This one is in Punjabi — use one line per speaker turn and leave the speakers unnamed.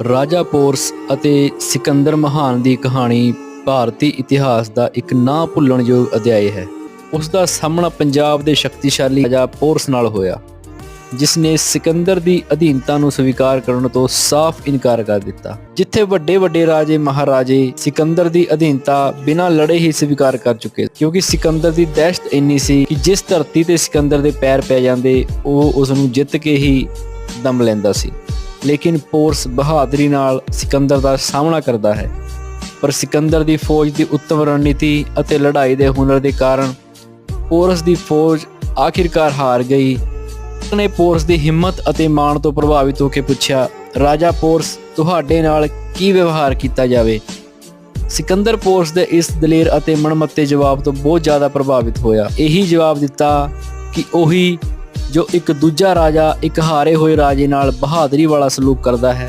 ਰਾਜਾ ਪੋਰਸ ਅਤੇ ਸਿਕੰਦਰ ਮਹਾਨ ਦੀ ਕਹਾਣੀ ਭਾਰਤੀ ਇਤਿਹਾਸ ਦਾ ਇੱਕ ਨਾ ਭੁੱਲਣਯੋਗ ਅਧਿਆਇ ਹੈ। ਉਸ ਦਾ ਸਾਹਮਣਾ ਪੰਜਾਬ ਦੇ ਸ਼ਕਤੀਸ਼ਾਲੀ ਰਾਜਾ ਪੋਰਸ ਨਾਲ ਹੋਇਆ ਜਿਸ ਨੇ ਸਿਕੰਦਰ ਦੀ ਅਧੀਨਤਾ ਨੂੰ ਸਵੀਕਾਰ ਕਰਨ ਤੋਂ ਸਾਫ਼ ਇਨਕਾਰ ਕਰ ਦਿੱਤਾ, ਜਿੱਥੇ ਵੱਡੇ ਵੱਡੇ ਰਾਜੇ, ਮਹਾਰਾਜੇ ਸਿਕੰਦਰ ਦੀ ਅਧੀਨਤਾ ਬਿਨਾਂ ਲੜੇ ਹੀ ਸਵੀਕਾਰ ਕਰ ਚੁੱਕੇ ਕਿਉਂਕਿ ਸਿਕੰਦਰ ਦੀ ਦਹਿਸ਼ਤ ਇੰਨੀ ਸੀ ਕਿ ਜਿਸ ਧਰਤੀ ਤੇ ਸਿਕੰਦਰ ਦੇ ਪੈਰ ਪੈ ਜਾਂਦੇ, ਉਹ ਉਸ ਨੂੰ ਜਿੱਤ ਕੇ ਹੀ ਦਮ ਲੈਂਦਾ ਸੀ। ਲੇਕਿਨ ਪੋਰਸ ਬਹਾਦਰੀ ਨਾਲ ਸਿਕੰਦਰ ਦਾ ਸਾਹਮਣਾ ਕਰਦਾ ਹੈ। ਪਰ ਸਿਕੰਦਰ ਦੀ ਫੌਜ ਦੀ ਉੱਤਮ ਰਣਨੀਤੀ ਅਤੇ ਲੜਾਈ ਦੇ ਹੁਨਰ ਦੇ ਕਾਰਨ ਪੋਰਸ ਦੀ ਫੌਜ ਆਖਿਰਕਾਰ ਹਾਰ ਗਈ। ਨੇ ਪੋਰਸ ਦੀ ਹਿੰਮਤ ਅਤੇ ਮਾਣ ਤੋਂ ਪ੍ਰਭਾਵਿਤ ਹੋ ਕੇ ਪੁੱਛਿਆ, ਰਾਜਾ ਪੋਰਸ, ਤੁਹਾਡੇ ਨਾਲ ਕੀ ਵਿਵਹਾਰ ਕੀਤਾ ਜਾਵੇ? ਸਿਕੰਦਰ ਪੋਰਸ ਦੇ ਇਸ ਦਲੇਰ ਅਤੇ ਮਨਮੱਤੇ ਜਵਾਬ ਤੋਂ ਬਹੁਤ ਜ਼ਿਆਦਾ ਪ੍ਰਭਾਵਿਤ ਹੋਇਆ। ਇਹੀ ਜਵਾਬ ਦਿੱਤਾ ਕਿ ਉਹੀ ਜੋ ਇੱਕ ਦੂਜਾ ਰਾਜਾ ਇੱਕ ਹਾਰੇ ਹੋਏ ਰਾਜੇ ਨਾਲ ਬਹਾਦਰੀ ਵਾਲਾ ਸਲੂਕ ਕਰਦਾ ਹੈ।